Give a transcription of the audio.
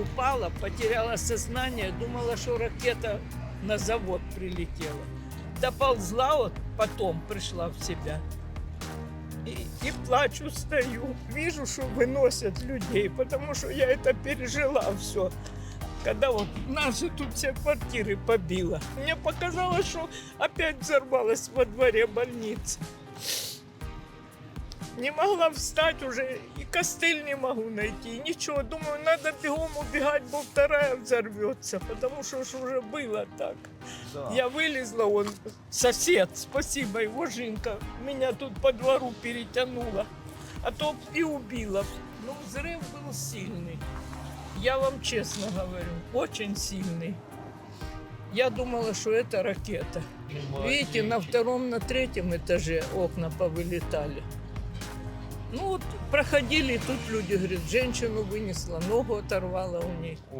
упала, потеряла сознание, думала, что ракета на завод прилетела. Доползла вот, потом пришла в себя. И, и плачу, стою. Вижу, что выносят людей, потому что я это пережила все. Когда вот наши тут все квартиры побило. Мне показалось, что опять взорвалась во дворе больницы. Не могла встать уже, и костыль не могу найти, ничего. Думаю, надо бегом убегать, бо вторая взорвется, потому что ж уже было так. Я вылезла, он сосед, спасибо, его жинка, меня тут по двору перетянула, а то и убила. Ну, взрыв был сильный. Я вам честно говорю, очень сильный. Я думала, что это ракета. Видите, на втором, на третьем этаже окна повылетали. Ну вот проходили, тут люди говорят, женщину вынесла, ногу оторвала у ней.